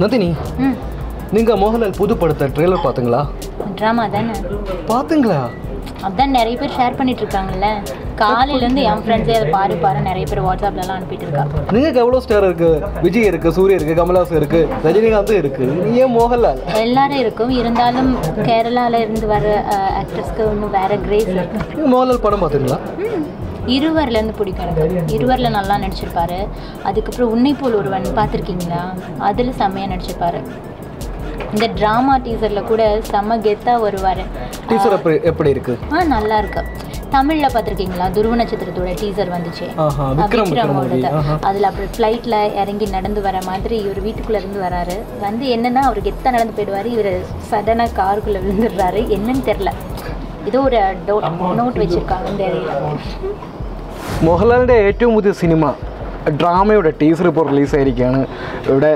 நந்தினி நீங்க மோகன்லால் புது படத்தை ட்ரெய்லர் பாத்தீங்களா? ட்ராமா தானே? பாத்தீங்களா? அதான் நிறைய பேர் ஷேர் பண்ணிட்டு இருக்காங்கல்ல காலையில இருந்து என் ஃப்ரெண்ட்ஸே அதை பாரு பாரு நிறைய பேர் வாட்ஸ்அப்ல எல்லாம் அனுப்பிட்டு இருக்காங்க நீங்க எவ்வளவு ஸ்டார் இருக்கு? விஜய் இருக்கு சூரிய இருக்கு கமலாஸ் இருக்கு ரஜினிகாந்த் இருக்கு. நீ ஏன் மோகன்லால்? எல்லாரும் இருக்கும். இருந்தாலும் கேரளால இருந்து வர ஆக்டர்ஸ்க்கு இன்னும் வேற கிரேஸ் இருக்கு. மோகன்லால் படம் பாத்தீங்களா? இருவர்லேருந்து பிடிக்கும். இருவரில் நல்லா நடிச்சிருப்பாரு. அதுக்கப்புறம் உன்னை போல் ஒருவன் பார்த்துருக்கீங்களா? அதில் செம்மையாக நடிச்சிருப்பாரு. இந்த ட்ராமா டீசரில் கூட செம்ம கெத்தாக வருவார். டீச்சர் எப்படி இருக்கு? ஆ நல்லா இருக்கு. தமிழில் பார்த்துருக்கீங்களா? துருவ நட்சத்திரத்தோட டீசர் வந்துச்சு. விக்ரமோடது அதில் அப்படி ஃப்ளைட்டில் இறங்கி நடந்து வர மாதிரி இவர் வீட்டுக்குள்ளே இருந்து வராரு. வந்து என்னன்னா அவர் கெத்தாக நடந்து போயிடுவார். இவர் சடனாக காருக்குள்ளே விழுந்துடுறாரு. என்னன்னு தெரில ഇതൊരു നോട്ട് വെച്ചിരിക്കാം എന്റെ മോഹൻലാലിന്റെ ഏറ്റവും പുതിയ സിനിമ ഡ്രാമയുടെ ടീസർ ഇപ്പോൾ റിലീസായിരിക്കുകയാണ്. ഇവിടെ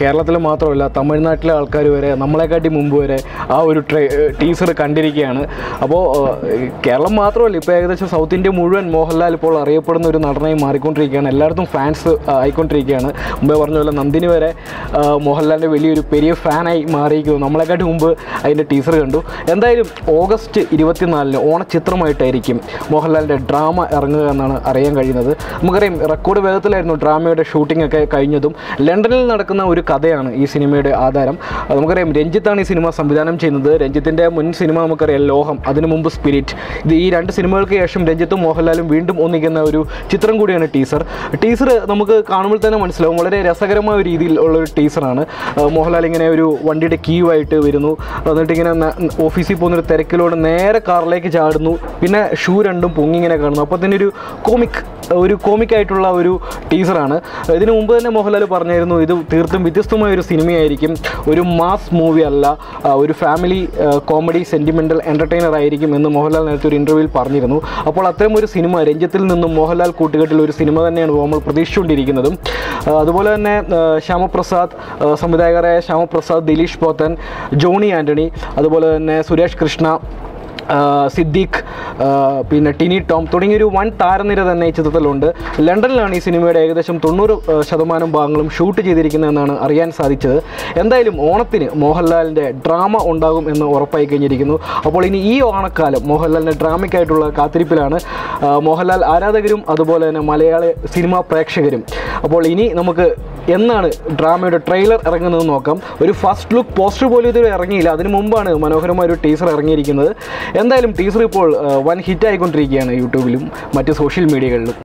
കേരളത്തിൽ മാത്രമല്ല തമിഴ്നാട്ടിലെ ആൾക്കാർ വരെ നമ്മളെക്കാട്ടി മുമ്പ് വരെ ആ ഒരു ട്രെ ടീസർ കണ്ടിരിക്കുകയാണ്. അപ്പോൾ കേരളം മാത്രമല്ല ഇപ്പോൾ ഏകദേശം സൗത്ത് ഇന്ത്യ മുഴുവൻ മോഹൻലാൽ ഇപ്പോൾ അറിയപ്പെടുന്ന ഒരു നടനായി മാറിക്കൊണ്ടിരിക്കുകയാണ്. എല്ലായിടത്തും ഫാൻസ് ആയിക്കൊണ്ടിരിക്കുകയാണ്. മുമ്പേ പറഞ്ഞ പോലെ നന്ദിനി വരെ മോഹൻലാലിന്റെ വലിയൊരു പെരിയ ഫാനായി മാറിയിരിക്കുന്നു. നമ്മളെക്കാട്ടി മുമ്പ് അതിന്റെ ടീസർ കണ്ടു. എന്തായാലും ഓഗസ്റ്റ് ഇരുപത്തിനാലിന് ഓണച്ചിത്രമായിട്ടായിരിക്കും മോഹൻലാലിന്റെ ഡ്രാമ ഇറങ്ങുക എന്നാണ് അറിയാൻ കഴിയുന്നത്. നമുക്കറിയാം റെക്കോർഡ് വേഗത്തിലായിരുന്നു ഡ്രാമയുടെ ഷൂട്ടിംഗ് ഒക്കെ കഴിഞ്ഞതും ലണ്ടനിൽ നടക്കുന്ന ഒരു കഥയാണ് ഈ സിനിമയുടെ ആധാരം. നമുക്കറിയാം രഞ്ജിത്താണ് ഈ സിനിമ സംവിധാനം ചെയ്യുന്നത്. രഞ്ജിത്തിന്റെ മുൻ സിനിമ നമുക്കറിയാം ലോഹം അതിനു മുമ്പ് സ്പിരിറ്റ് ഇത് ഈ രണ്ട് സിനിമകൾക്ക് ശേഷം രഞ്ജിത്തും മോഹൻലാലും വീണ്ടും ഒന്നിക്കുന്ന ഒരു ചിത്രം കൂടിയാണ് ടീസർ ടീസർ നമുക്ക് കാണുമ്പോൾ തന്നെ മനസ്സിലാവും വളരെ രസകരമായ രീതിയിൽ ഉള്ള ഒരു ടീസറാണ് മോഹൻലാൽ ഇങ്ങനെ ഒരു വണ്ടിയുടെ കീവായിട്ട് വരുന്നു. എന്നിട്ട് ഇങ്ങനെ ഓഫീസിൽ പോകുന്നൊരു തിരക്കിലൂടെ നേരെ കാറിലേക്ക് ചാടുന്നു. പിന്നെ ഷൂ രണ്ടും പൊങ്ങി ഇങ്ങനെ കാണുന്നു അപ്പോൾ തന്നെ ഒരു കോമിക് ഒരു കോമിക് ആയിട്ടുള്ള ഒരു ടീസറാണ് ഇതിനു മുമ്പ് തന്നെ മോഹൻലാൽ പറഞ്ഞായിരുന്നു ഇത് തീർത്തും വ്യത്യസ്തമായ ഒരു സിനിമയായിരിക്കും. ഒരു മാസ് മൂവി അല്ല ഒരു ഫാമിലി കോമഡി സെന്റിമെന്റൽ എന്റർടൈനർ ആയിരിക്കും എന്ന് മോഹൻലാൽ നേരത്തെ ഒരു ഇന്റർവ്യൂവിൽ പറഞ്ഞിരുന്നു. അപ്പോൾ അത്തരം ഒരു സിനിമ രഞ്ജത്തിൽ നിന്നും മോഹൻലാൽ കൂട്ടുകെട്ടിൽ ഒരു സിനിമ തന്നെയാണ് നമ്മൾ പ്രതീക്ഷിച്ചുകൊണ്ടിരിക്കുന്നതും. അതുപോലെ തന്നെ ശ്യാമപ്രസാദ് സംവിധായകരായ ശ്യാമപ്രസാദ് ദിലീഷ് പോത്തൻ ജോണി ആന്റണി അതുപോലെ തന്നെ സുരേഷ് കൃഷ്ണ സിദ്ദീഖ് പിന്നെ ടിനി ടോം തുടങ്ങിയൊരു വൻ താരനിര തന്നെ ഈ ചിത്രത്തിലുണ്ട്. ലണ്ടനിലാണ് ഈ സിനിമയുടെ ഏകദേശം തൊണ്ണൂറ് ശതമാനം ഭാഗങ്ങളും ഷൂട്ട് ചെയ്തിരിക്കുന്നതെന്നാണ് അറിയാൻ സാധിച്ചത്. എന്തായാലും ഓണത്തിന് മോഹൻലാലിന്റെ ഡ്രാമ ഉണ്ടാകും എന്ന് ഉറപ്പായി കഴിഞ്ഞിരിക്കുന്നു. അപ്പോൾ ഇനി ഈ ഓണക്കാലം മോഹൻലാലിന്റെ ഡ്രാമയ്ക്കായിട്ടുള്ള കാത്തിരിപ്പിലാണ്. മോഹൻലാൽ ആരാധകരും അതുപോലെ തന്നെ മലയാള സിനിമാ പ്രേക്ഷകരും. അപ്പോൾ ഇനി നമുക്ക് എന്നാണ് ഡ്രാമയുടെ ട്രെയിലർ ഇറങ്ങുന്നത് നോക്കാം. ഒരു ഫസ്റ്റ് ലുക്ക് പോസ്റ്റർ പോലും ഇതുവരെ ഇറങ്ങിയില്ല. അതിന് മുമ്പാണ് മനോഹരമായ ഒരു ടീസർ ഇറങ്ങിയിരിക്കുന്നത്. എന്തായാലും ടീസർ ഇപ്പോൾ വൻ ഹിറ്റ് ആയിക്കൊണ്ടിരിക്കുകയാണ് യൂട്യൂബിലും മറ്റ് സോഷ്യൽ മീഡിയകളിലും